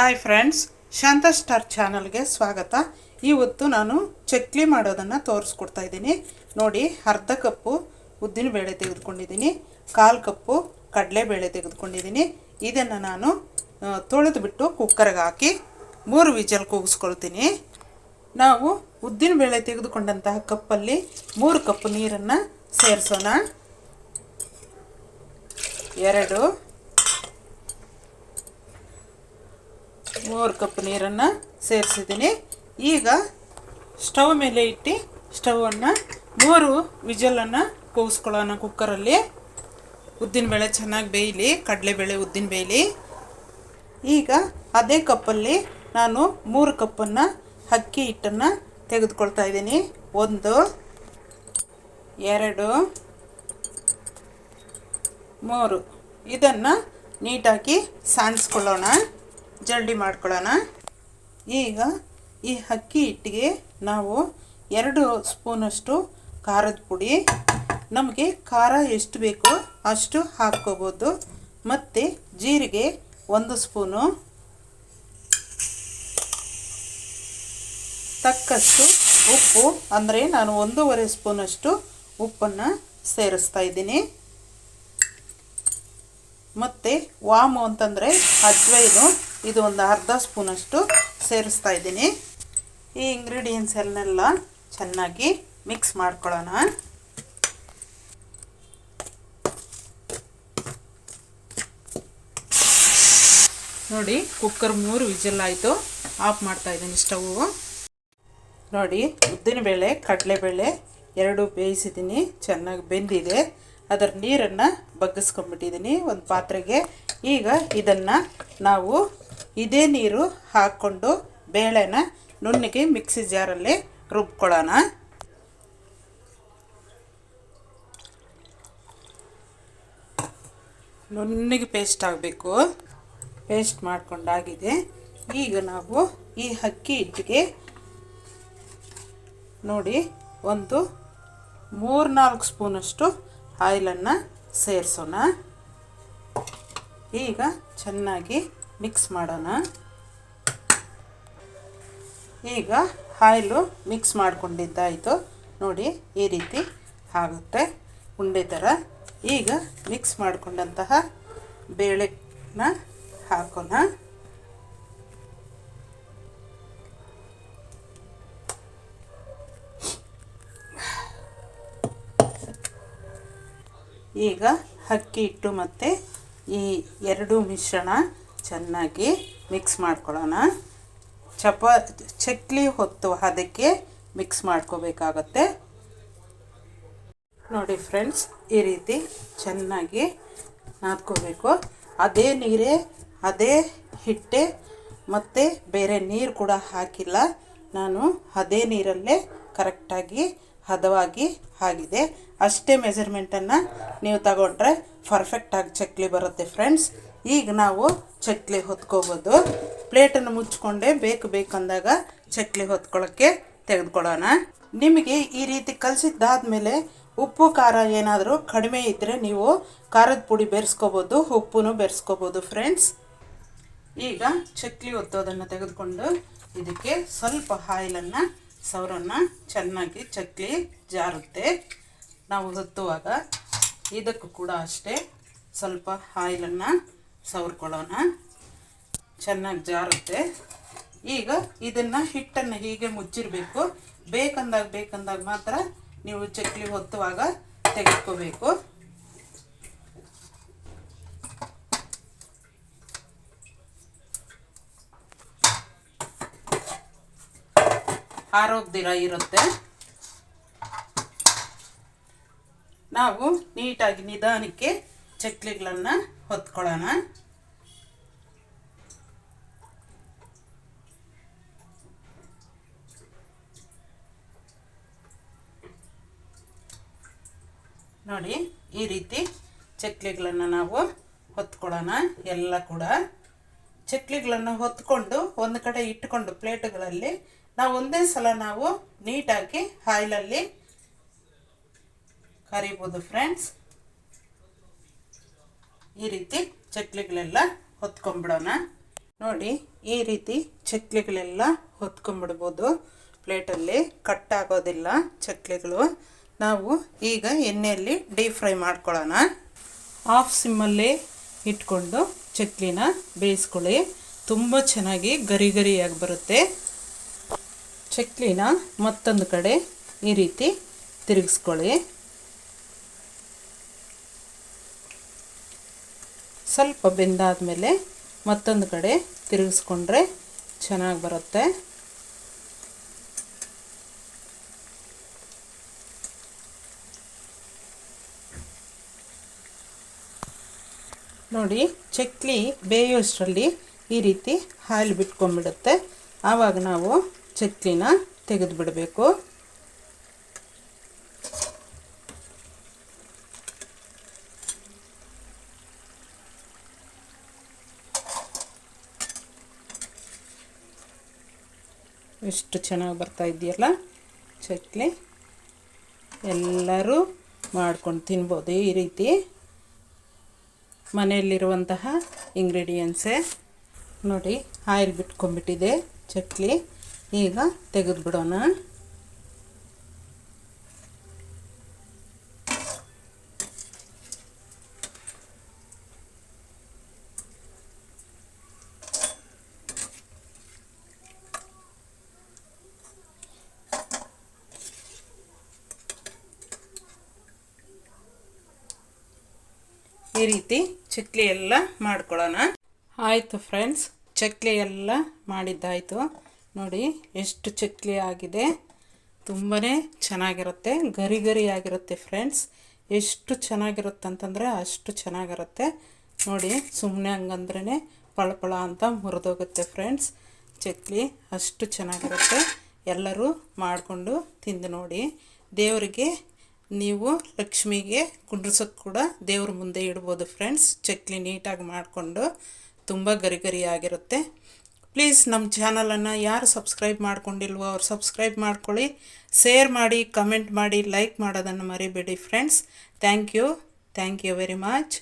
Hi friends ಶಾಂತ star ಚಾನಲ್ಗೆ ಸ್ವಾಗತ. ಇವತ್ತು ನಾನು ಚಕ್ಲಿ ಮಾಡೋದನ್ನು ತೋರಿಸ್ಕೊಡ್ತಾ ಇದ್ದೀನಿ. ನೋಡಿ, ಅರ್ಧ ಕಪ್ಪು ಉದ್ದಿನಬೇಳೆ ತೆಗೆದುಕೊಂಡಿದ್ದೀನಿ. ಕಾಲು ಕಪ್ಪು ಕಡಲೆಬೇಳೆ ತೆಗೆದುಕೊಂಡಿದ್ದೀನಿ. ಇದನ್ನು ನಾನು ತೊಳೆದು ಬಿಟ್ಟು ಕುಕ್ಕರ್ಗೆ ಹಾಕಿ ಮೂರು ವಿಜಲ್ ಕೂಗಿಸ್ಕೊಳ್ತೀನಿ. ನಾವು ಉದ್ದಿನ ಬೇಳೆ ತೆಗೆದುಕೊಂಡಂತಹ ಕಪ್ಪಲ್ಲಿ ಮೂರು ಕಪ್ ನೀರನ್ನು ಸೇರಿಸೋಣ. ಎರಡು. ಮೂರು ಕಪ್ ನೀರನ್ನು ಸೇರಿಸಿದ್ದೀನಿ. ಈಗ ಸ್ಟವ್ ಮೇಲೆ ಇಟ್ಟು ಸ್ಟವನ್ನು ಮೂರು ವಿಜಲನ್ನು ಕೂಗಿಸ್ಕೊಳ್ಳೋಣ ಕುಕ್ಕರಲ್ಲಿ. ಉದ್ದಿನಬೇಳೆ ಚೆನ್ನಾಗಿ ಬೇಯಲಿ, ಕಡಲೆಬೇಳೆ ಉದ್ದಿನ ಬೇಯಲಿ. ಈಗ ಅದೇ ಕಪ್ಪಲ್ಲಿ ನಾನು ಮೂರು ಕಪ್ಪನ್ನು ಅಕ್ಕಿ ಹಿಟ್ಟನ್ನು ತೆಗೆದುಕೊಳ್ತಾ ಇದ್ದೀನಿ. ಒಂದು, ಎರಡು, ಮೂರು. ಇದನ್ನು ನೀಟಾಗಿ ಸಾಣಿಸ್ಕೊಳ್ಳೋಣ ಜಲ್ಡಿ ಮಾಡ್ಕೊಳ್ಳೋಣ. ಈಗ ಈ ಅಕ್ಕಿ ಹಿಟ್ಟಿಗೆ ನಾವು ಎರಡು ಸ್ಪೂನಷ್ಟು ಖಾರದ ಪುಡಿ, ನಮಗೆ ಖಾರ ಎಷ್ಟು ಬೇಕೋ ಅಷ್ಟು ಹಾಕ್ಕೋಬೋದು. ಮತ್ತು ಜೀರಿಗೆ ಒಂದು ಸ್ಪೂನು, ತಕ್ಕಷ್ಟು ಉಪ್ಪು, ಅಂದರೆ ನಾನು ಒಂದೂವರೆ ಸ್ಪೂನಷ್ಟು ಉಪ್ಪನ್ನು ಸೇರಿಸ್ತಾ ಇದ್ದೀನಿ. ಮತ್ತು ವಾಮು ಅಂತಂದರೆ ಅಜ್ವೈನು ಇದು ಒಂದು ಅರ್ಧ ಸ್ಪೂನಷ್ಟು ಸೇರಿಸ್ತಾ ಇದ್ದೀನಿ. ಈ ಇಂಗ್ರೀಡಿಯೆಂಟ್ಸ್ ಎಲ್ಲನೆಲ್ಲ ಚೆನ್ನಾಗಿ ಮಿಕ್ಸ್ ಮಾಡ್ಕೊಳ್ಳೋಣ. ನೋಡಿ ಕುಕ್ಕರ್ ಮೂರು ವಿಜಲ್ ಆಯಿತು. ಆಫ್ ಮಾಡ್ತಾ ಇದ್ದೀನಿ ಸ್ಟವ್ ನೋಡಿ, ಉದ್ದಿನಬೇಳೆ, ಕಡಲೆಬೇಳೆ ಎರಡು ಬೇಯಿಸಿದ್ದೀನಿ. ಚೆನ್ನಾಗಿ ಬೆಂದಿದೆ. ಅದರ ನೀರನ್ನು ಬಗ್ಗಿಸ್ಕೊಂಡ್ಬಿಟ್ಟಿದ್ದೀನಿ. ಒಂದು ಪಾತ್ರೆಗೆ. ಈಗ ಇದನ್ನು ನಾವು ಇದೇ ನೀರು ಹಾಕ್ಕೊಂಡು ಬೇಳೆನ ನುಣ್ಣಗೆ ಮಿಕ್ಸಿ ಜಾರಲ್ಲಿ ರುಬ್ಕೊಳ್ಳೋಣ. ನುಣ್ಣಗೆ ಪೇಸ್ಟ್ ಆಗಬೇಕು. ಪೇಸ್ಟ್ ಮಾಡಿಕೊಂಡಾಗಿದೆ. ಈಗ ನಾವು ಈ ಅಕ್ಕಿ ಹಿಟ್ಟಿಗೆ ನೋಡಿ ಒಂದು ಮೂರ್ನಾಲ್ಕು ಸ್ಪೂನಷ್ಟು ಆಯಿಲನ್ನು ಸೇರಿಸೋಣ. ಈಗ ಚೆನ್ನಾಗಿ ಮಿಕ್ಸ್ ಮಾಡೋಣ. ಈಗ ಆಯಿಲು ಮಿಕ್ಸ್ ಮಾಡ್ಕೊಂಡಿದ್ದಾಯಿತು. ನೋಡಿ, ಈ ರೀತಿ ಆಗುತ್ತೆ. ಉಂಡೆ ಥರ. ಈಗ ಮಿಕ್ಸ್ ಮಾಡಿಕೊಂಡಂತಹ ಬೇಳೆನ ಹಾಕೋಣ. ಈಗ ಅಕ್ಕಿ ಹಿಟ್ಟು ಮತ್ತು ಈ ಎರಡು ಮಿಶ್ರಣ ಚೆನ್ನಾಗಿ ಮಿಕ್ಸ್ ಮಾಡ್ಕೊಳ್ಳೋಣ. ಚಪ, ಚಕ್ಲಿ ಹೊತ್ತು ಅದಕ್ಕೆ ಮಿಕ್ಸ್ ಮಾಡ್ಕೋಬೇಕಾಗತ್ತೆ. ನೋಡಿ ಫ್ರೆಂಡ್ಸ್ ಈ ರೀತಿ ಚೆನ್ನಾಗಿ ನಾದ್ಕೋಬೇಕು. ಅದೇ ನೀರೇ, ಅದೇ ಹಿಟ್ಟೆ, ಮತ್ತು ಬೇರೆ ನೀರು ಕೂಡ ಹಾಕಿಲ್ಲ. ನಾನು ಅದೇ ನೀರಲ್ಲೇ ಕರೆಕ್ಟಾಗಿ ಹದವಾಗಿ ಆಗಿದೆ ಅಷ್ಟೇ ಮೆಜರ್ಮೆಂಟನ್ನು ನೀವು ತಗೊಂಡ್ರೆ ಪರ್ಫೆಕ್ಟಾಗಿ ಚಕ್ಲಿ ಬರುತ್ತೆ ಫ್ರೆಂಡ್ಸ್ ಈಗ ನಾವು ಚಕ್ಲಿ ಹೊತ್ಕೋಬೋದು. ಪ್ಲೇಟನ್ನು ಮುಚ್ಕೊಂಡೆ ಬೇಕು ಬೇಕಂದಾಗ ಚಕ್ಲಿ ಹೊತ್ಕೊಳ್ಳೋಕ್ಕೆ ತೆಗೆದುಕೊಳ್ಳೋಣ. ನಿಮಗೆ ಈ ರೀತಿ ಕಲಸಿದ್ದಾದ್ಮೇಲೆ ಉಪ್ಪು, ಖಾರ ಏನಾದರೂ ಕಡಿಮೆ ಇದ್ದರೆ ನೀವು ಖಾರದ ಪುಡಿ ಬೆರೆಸ್ಕೋಬೋದು ಉಪ್ಪು ಬೆರೆಸ್ಕೋಬೋದು ಫ್ರೆಂಡ್ಸ್ ಈಗ ಚಕ್ಲಿ ಒತ್ತೋದನ್ನು ತೆಗೆದುಕೊಂಡು ಇದಕ್ಕೆ ಸ್ವಲ್ಪ ಆಯಿಲನ್ನು ಸೌರನ್ನು ಚೆನ್ನಾಗಿ ಚಕ್ಲಿ ಜಾರುತ್ತೆ. ನಾವು ಹೊತ್ತುವಾಗ ಇದಕ್ಕೂ ಕೂಡ ಅಷ್ಟೇ ಸ್ವಲ್ಪ ಆಯಿಲನ್ನು ಸವರ್ಕೊಳ್ಳೋಣ ಚೆನ್ನಾಗಿ ಜಾರುತ್ತೆ. ಈಗ ಇದನ್ನು ಹಿಟ್ಟನ್ನು ಹೀಗೆ ಮುಚ್ಚಿರಬೇಕು. ಬೇಕಂದಾಗ ಬೇಕಂದಾಗ ಮಾತ್ರ ನೀವು ಚಕ್ಲಿ ಹೊತ್ತುವಾಗ ತೆಗೆದುಕೋಬೇಕು. ಆರೋಗ್ಯರ ಇರುತ್ತೆ. ನಾವು ನೀಟಾಗಿ ನಿಧಾನಕ್ಕೆ ಚಕ್ಲಿಗಳನ್ನು ಹೊತ್ಕೊಳ್ಳೋಣ. ನೋಡಿ, ಈ ರೀತಿ ಚಕ್ಲಿಗಳನ್ನು ನಾವು ಹೊತ್ಕೊಳ್ಳೋಣ, ಎಲ್ಲ ಕೂಡ. ಚಕ್ಲಿಗಳನ್ನು ಹೊತ್ಕೊಂಡು ಒಂದು ಕಡೆ ಇಟ್ಕೊಂಡು ಪ್ಲೇಟ್ಗಳಲ್ಲಿ ನಾವು ಒಂದೇ ಸಲ ನಾವು ನೀಟಾಗಿ ಹಾಯ್ಲಲ್ಲಿ ಕರಿಬೋದು ಫ್ರೆಂಡ್ಸ್ ಈ ರೀತಿ ಚಕ್ಲಿಗಳೆಲ್ಲ ಹೊತ್ಕೊಂಡ್ಬಿಡೋಣ. ನೋಡಿ, ಈ ರೀತಿ ಚಕ್ಲಿಗಳೆಲ್ಲ ಹೊತ್ಕೊಂಡ್ಬಿಡ್ಬೋದು. ಪ್ಲೇಟಲ್ಲಿ ಕಟ್ ಆಗೋದಿಲ್ಲ ಚಕ್ಲಿಗಳು. ನಾವು ಈಗ ಎಣ್ಣೆಯಲ್ಲಿ ಡೀಪ್ ಫ್ರೈ ಮಾಡ್ಕೊಳ್ಳೋಣ. ಆಫ್ ಸಿಮ್ಮಲ್ಲಿ ಇಟ್ಕೊಂಡು ಚಕ್ಲಿನ ಬೇಯಿಸ್ಕೊಳ್ಳಿ. ತುಂಬ ಚೆನ್ನಾಗಿ ಗರಿ ಗರಿಯಾಗಿ ಬರುತ್ತೆ. ಚಕ್ಲಿನ ಮತ್ತೊಂದು ಕಡೆ ಈ ರೀತಿ ತಿರುಗಿಸ್ಕೊಳ್ಳಿ. ಸ್ವಲ್ಪ ಬೆಂದಾದಮೇಲೆ ಮತ್ತೊಂದು ಕಡೆ ತಿರುಗಿಸ್ಕೊಂಡ್ರೆ ಚೆನ್ನಾಗಿ ಬರುತ್ತೆ. ನೋಡಿ, ಚಕ್ಲಿ ಬೇಯೋಷ್ಟರಲ್ಲಿ ಈ ರೀತಿ ಹಾಲು ಬಿಟ್ಕೊಂಡ್ಬಿಡುತ್ತೆ. ಆವಾಗ ನಾವು ಚಕ್ಲಿನ ತೆಗೆದು ಎಷ್ಟು ಚೆನ್ನಾಗಿ ಬರ್ತಾ ಇದೆಯಲ್ಲ? ಚಕ್ಲಿ ಎಲ್ಲರೂ ಮಾಡ್ಕೊಂಡು ತಿನ್ಬೋದು ಈ ರೀತಿ. ಮನೆಯಲ್ಲಿರುವಂತಹ ಇಂಗ್ರೀಡಿಯೆಂಟ್ಸೇ ನೋಡಿ, ಆಯಿಲ್ ಬಿಟ್ಕೊಂಡ್ಬಿಟ್ಟಿದೆ ಚಕ್ಲಿ ಈಗ ತೆಗೆದು ಈ ರೀತಿ ಚಕ್ಲಿ ಎಲ್ಲ ಮಾಡ್ಕೊಳ್ಳೋಣ. ಆಯಿತು ಫ್ರೆಂಡ್ಸ್, ಚಕ್ಲಿ ಎಲ್ಲ ಮಾಡಿದ್ದಾಯಿತು. ನೋಡಿ ಎಷ್ಟು ಚಕ್ಲಿ ಆಗಿದೆ. ತುಂಬಾ ಚೆನ್ನಾಗಿರುತ್ತೆ, ಗರಿ ಗರಿ ಆಗಿರುತ್ತೆ ಫ್ರೆಂಡ್ಸ್. ಎಷ್ಟು ಚೆನ್ನಾಗಿರುತ್ತೆ ಅಂತಂದರೆ ಅಷ್ಟು ಚೆನ್ನಾಗಿರುತ್ತೆ. ನೋಡಿ ಸುಮ್ಮನೆ ಹಂಗಂದ್ರೇ ಪಳಪಳ ಅಂತ ಮುರಿದೋಗುತ್ತೆ ಫ್ರೆಂಡ್ಸ್. ಚಕ್ಲಿ ಅಷ್ಟು ಚೆನ್ನಾಗಿರುತ್ತೆ. ಎಲ್ಲರೂ ಮಾಡಿಕೊಂಡು ತಿಂದು ನೋಡಿ. ದೇವರಿಗೆ ನೀವು ಲಕ್ಷ್ಮಿಗೆ ಕುಂಡ್ರಸಕ್ಕೆ ಕೂಡ ದೇವ್ರ ಮುಂದೆ ಇಡ್ಬೋದು ಫ್ರೆಂಡ್ಸ್ ಚಕ್ಲಿ ನೀಟಾಗಿ ಮಾಡಿಕೊಂಡು ತುಂಬ ಗರಿ ಗರಿ ಆಗಿರುತ್ತೆ ಪ್ಲೀಸ್ ನಮ್ಮ ಚಾನಲನ್ನು ಯಾರು ಸಬ್ಸ್ಕ್ರೈಬ್ ಮಾಡ್ಕೊಂಡಿಲ್ವೋ ಅವ್ರು ಸಬ್ಸ್ಕ್ರೈಬ್ ಮಾಡ್ಕೊಳ್ಳಿ. ಶೇರ್ ಮಾಡಿ ಕಮೆಂಟ್ ಮಾಡಿ ಲೈಕ್ ಮಾಡೋದನ್ನು ಮರಿಬೇಡಿ friends thank you thank you very much